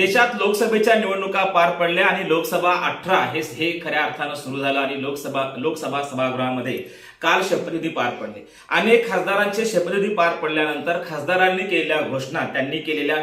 देशात लोकसभेच्या निवडणुका पार पडल्या आणि लोकसभा अठरा हे हे खऱ्या अर्थानं सुरू झालं आणि लोकसभा लोकसभा सभागृहामध्ये काल शपथविधी पार पडले. अनेक खासदारांचे शपथविधी पार पडल्यानंतर खासदारांनी केलेल्या घोषणा त्यांनी केलेल्या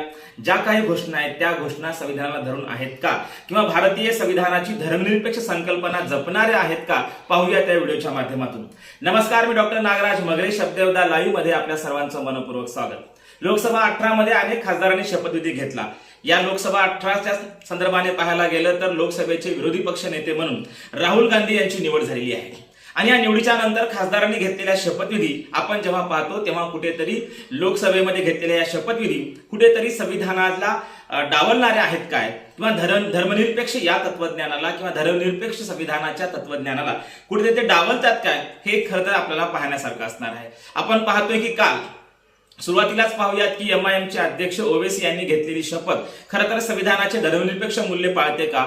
ज्या काही घोषणा आहेत त्या घोषणा संविधानाला धरून आहेत का? किंवा भारतीय संविधानाची धर्मनिरपेक्ष संकल्पना जपणाऱ्या आहेत का? पाहूया त्या व्हिडिओच्या माध्यमातून. नमस्कार मी डॉक्टर नागराज मगरे शब्देवदा लाईव्हमध्ये आपल्या सर्वांचं मनपूर्वक स्वागत. लोकसभा अठरा मध्ये अनेक खासदारांनी शपथविधी घेतला. या लोकसभा अठराच्या संदर्भाने पाहायला गेलं तर लोकसभेचे विरोधी पक्ष नेते म्हणून राहुल गांधी यांची निवड झालेली आहे. आणि या निवडीच्या नंतर खासदारांनी घेतलेल्या शपथविधी आपण जेव्हा पाहतो तेव्हा कुठेतरी लोकसभेमध्ये घेतलेल्या या शपथविधी कुठेतरी संविधानाला डावलणाऱ्या आहेत काय? किंवा धरण धर्मनिरपेक्ष या तत्वज्ञानाला किंवा धर्मनिरपेक्ष संविधानाच्या तत्वज्ञानाला कुठेतरी ते डावलतात काय? हे खरं तर आपल्याला पाहण्यासारखं असणार आहे. आपण पाहतोय की काल सुरुवातीलाच पाहूयात की एम आय एमचे अध्यक्ष ओवेसी यांनी घेतलेली शपथ खरं तर संविधानाचे धर्मनिरपेक्ष मूल्य पाळते का?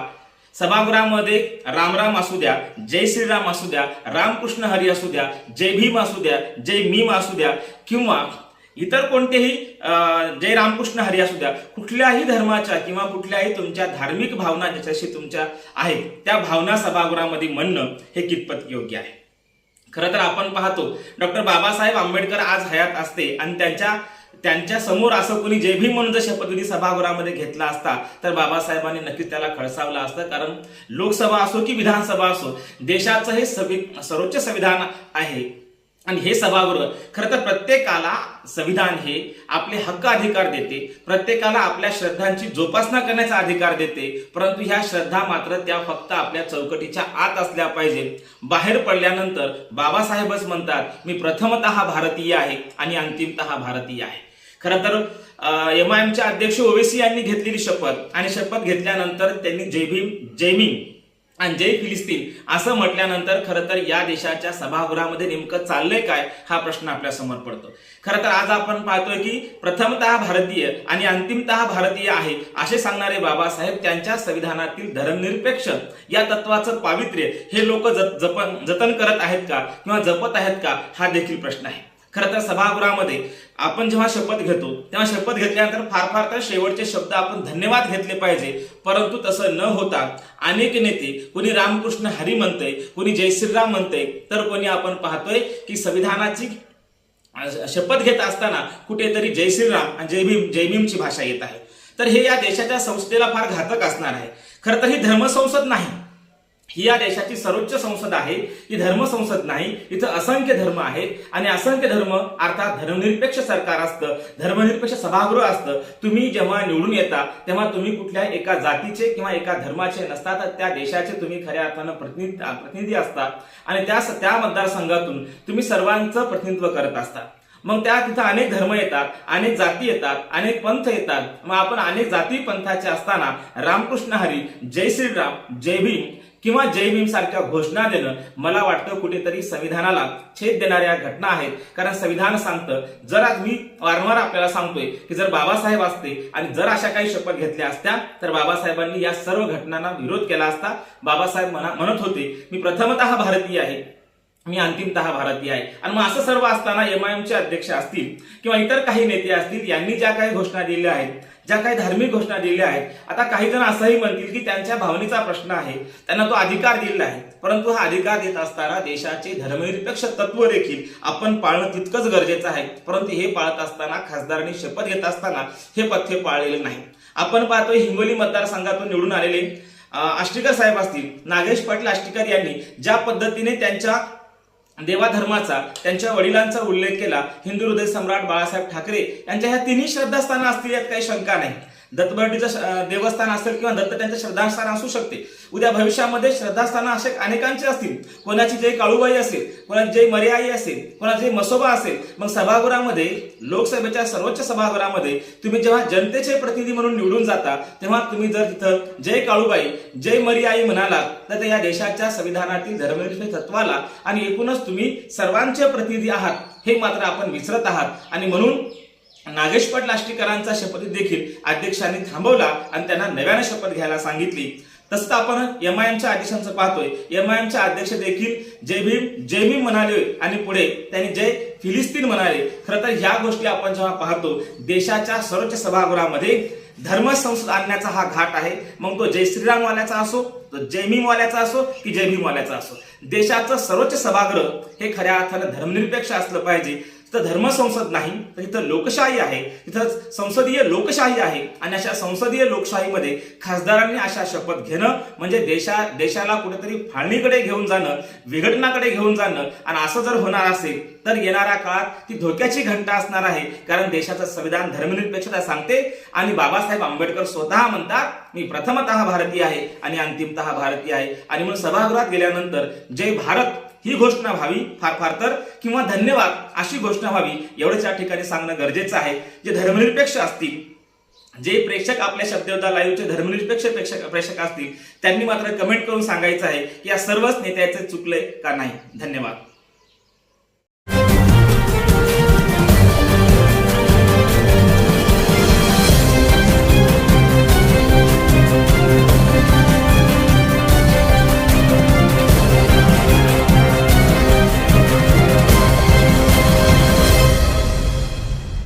सभागृहामध्ये रामराम असू द्या जय श्रीराम असू द्या रामकृष्ण हरी असू द्या जय भीम असू द्या जय मीम असू द्या किंवा इतर कोणतेही जय रामकृष्ण हरी असू द्या कुठल्याही धर्माच्या किंवा कुठल्याही तुमच्या धार्मिक भावना ज्याच्याशी तुमच्या आहेत त्या भावना सभागृहामध्ये म्हणणं हे कितपत योग्य आहे? खरं तर आपण पाहतो डॉक्टर बाबासाहेब आंबेडकर आज हयात असते आणि त्यांच्या त्यांच्यासमोर असं कोणी जय भीम म्हणून जर शपथविधी सभागृहामध्ये घेतला असता तर बाबासाहेबांनी नक्कीच त्याला खडसावलं असतं. कारण लोकसभा असो की विधानसभा असो देशाचं हे सवि सर्वोच्च संविधान आहे. आणि हे सभागृह खरं तर प्रत्येकाला संविधान हे आपले हक्क अधिकार देते. प्रत्येकाला आपल्या श्रद्धांची जोपासना करण्याचा अधिकार देते. परंतु ह्या श्रद्धा मात्र त्या फक्त आपल्या चौकटीच्या आत असल्या पाहिजे बाहेर पडल्यानंतर बाबासाहेबच म्हणतात मी प्रथमतः भारतीय आहे आणि अंतिमतः भारतीय आहे. खरं तर एम आय एमच्या अध्यक्ष ओवेसी यांनी घेतलेली शपथ आणि शपथ घेतल्यानंतर त्यांनी जय भीम जय भीम आणि जय फिलिस्तीन. असं म्हटल्यानंतर खरं तर या देशाच्या सभागृहामध्ये नेमकं चाललंय काय हा प्रश्न आपल्यासमोर पडतो. खरं तर आज आपण पाहतोय की प्रथमतः भारतीय आणि अंतिमतः भारतीय आहे असे सांगणारे बाबासाहेब त्यांच्या संविधानातील धर्मनिरपेक्ष या तत्वाचं पावित्र्य हे लोक जपन जतन करत आहेत का किंवा जपत आहेत का हा देखील प्रश्न आहे. खरं तर सभागृहामध्ये आपण जेव्हा शपथ घेतो तेव्हा शपथ घेतल्यानंतर फार फार तर शेवटचे शब्द आपण धन्यवाद घेतले पाहिजे. परंतु तसं न होता अनेक नेते कोणी रामकृष्ण हरी म्हणतंय कोणी जय श्रीराम म्हणतंय तर कोणी आपण पाहतोय की संविधानाची शपथ घेत असताना कुठेतरी जय श्रीराम आणि जय भीम जय भीमची भाषा येत आहे. तर हे या देशाच्या संस्थेला फार घातक असणार आहे. खरं तर ही धर्मसंसद नाही. ही या देशाची सर्वोच्च संसद आहे ही धर्मसंसद नाही इथं असंख्य धर्म आहेत. आणि असंख्य धर्म अर्थात धर्मनिरपेक्ष सरकार असतं धर्मनिरपेक्ष सभागृह असतं. तुम्ही जेव्हा निवडून येता तेव्हा तुम्ही कुठल्या एका जातीचे किंवा एका धर्माचे नसता तर त्या देशाचे तुम्ही खऱ्या अर्थानं प्रतिनिधी प्रतिनिधी असता. आणि त्या त्या मतदारसंघातून तुम्ही सर्वांचं प्रतिनिधित्व करत असता. मग त्या तिथं अनेक धर्म येतात अनेक जाती येतात अनेक पंथ येतात. मग आपण अनेक जाती पंथाचे असताना रामकृष्ण हरी जय श्रीराम जय भीम किंवा जय भीम सारख्या घोषणा देणं मला वाटतं कुठेतरी संविधानाला छेद देणाऱ्या घटना आहेत. कारण संविधान सांगतं जर आज मी वारंवार आपल्याला सांगतोय की जर बाबासाहेब असते आणि जर अशा काही शपथ घेतल्या असत्या तर बाबासाहेबांनी या सर्व घटनांना विरोध केला असता. बाबासाहेब म्हणा- म्हणत होते मी प्रथमतः भारतीय आहे. मी अंतिमतः भारतीय आहे. आणि मग असं सर्व असताना एम आय एमचे अध्यक्ष असतील किंवा इतर काही नेते असतील यांनी ज्या काही घोषणा दिल्या आहेत ज्या काही धार्मिक घोषणा दिल्या आहेत आता काही जण असंही म्हणतील की त्यांच्या भावनेचा प्रश्न आहे. त्यांना तो अधिकार दिलेला आहे. परंतु हा अधिकार देत असताना देशाचे धर्मनिरपेक्ष तत्व देखील आपण पाळणं तितकंच गरजेचं आहे. परंतु हे पाळत असताना खासदारांनी शपथ घेत असताना हे पथ्य पाळलेले नाही. आपण पाहतोय हिंगोली मतदारसंघातून निवडून आलेले आष्टीकर साहेब असतील. नागेश पाटील आष्टीकर यांनी ज्या पद्धतीने त्यांच्या देवाधर्माचा त्यांच्या वडिलांचा उल्लेख केला हिंदू हृदय सम्राट बाळासाहेब ठाकरे यांच्या ह्या तिन्ही श्रद्धास्थानं असतील यात काही शंका नाही. दत्तबर्डीचं देवस्थान असेल किंवा दत्त त्यांचं श्रद्धास्थान असू शकते. उद्या भविष्यामध्ये श्रद्धास्थानं असे अनेकांचे असतील. कोणाची जय काळूबाई असेल कोणाची जय मर्याई असेल कोणाची जय मसोबा असेल मग सभागृहामध्ये लोकसभेच्या सर्वोच्च सभागृहामध्ये तुम्ही जेव्हा जनतेचे प्रतिनिधी म्हणून निवडून जाता तेव्हा तुम्ही जर तिथं जय काळूबाई जय मर्याई म्हणाला तर ते या देशाच्या संविधानातील धर्मनिरपेक्ष तत्वाला आणि एकूणच तुम्ही सर्वांचे प्रतिनिधी आहात हे मात्र आपण विसरत आहात. आणि म्हणून नागेश पाटील शपथ देखील अध्यक्षांनी थांबवला आणि त्यांना नव्याने शपथ घ्यायला सांगितली. तसं आपण एम आय एमच्या आदेशांचं पाहतोय. एम आय अध्यक्ष देखील जय भीम जय भीम म्हणाले आणि पुढे त्यांनी जय फिलिस्तीन म्हणाले. खरं तर ह्या गोष्टी आपण जेव्हा पाहतो देशाच्या सर्वोच्च सभागृहामध्ये धर्म आणण्याचा हा घाट आहे. मग तो जय श्रीराम वाल्याचा असो तो जय वाल्याचा असो की जय भीमवाल्याचा असो. देशाचं सर्वोच्च सभागृह हे खऱ्या अर्थानं धर्मनिरपेक्ष असलं पाहिजे. तिथं धर्मसंसद नाही तर तिथं लोकशाही आहे. तिथं संसदीय लोकशाही आहे. आणि अशा संसदीय लोकशाहीमध्ये खासदारांनी अशा शपथ घेणं म्हणजे देशा देशाला कुठेतरी फाळणीकडे घेऊन जाणं विघटनाकडे घेऊन जाणं आणि असं जर होणार असेल तर येणाऱ्या काळात ती धोक्याची घंटा असणार आहे. कारण देशाचं संविधान धर्मनिरपेक्षता सांगते आणि बाबासाहेब आंबेडकर स्वतः म्हणतात मी प्रथमतः भारतीय आहे आणि अंतिमतः भारतीय आहे. आणि म्हणून सभागृहात गेल्यानंतर जय भारत ही घोषणा व्हावी फार फार तर किंवा धन्यवाद अशी घोषणा व्हावी एवढंच या ठिकाणी सांगणं गरजेचं आहे. जे धर्मनिरपेक्ष असतील जे प्रेक्षक आपल्या शब्दयोद्धा लाईव्हचे धर्मनिरपेक्ष प्रेक्षक प्रेक्षक असतील त्यांनी मात्र कमेंट करून सांगायचं आहे की या सर्वच नेत्याचं चुकलंय का नाही? धन्यवाद.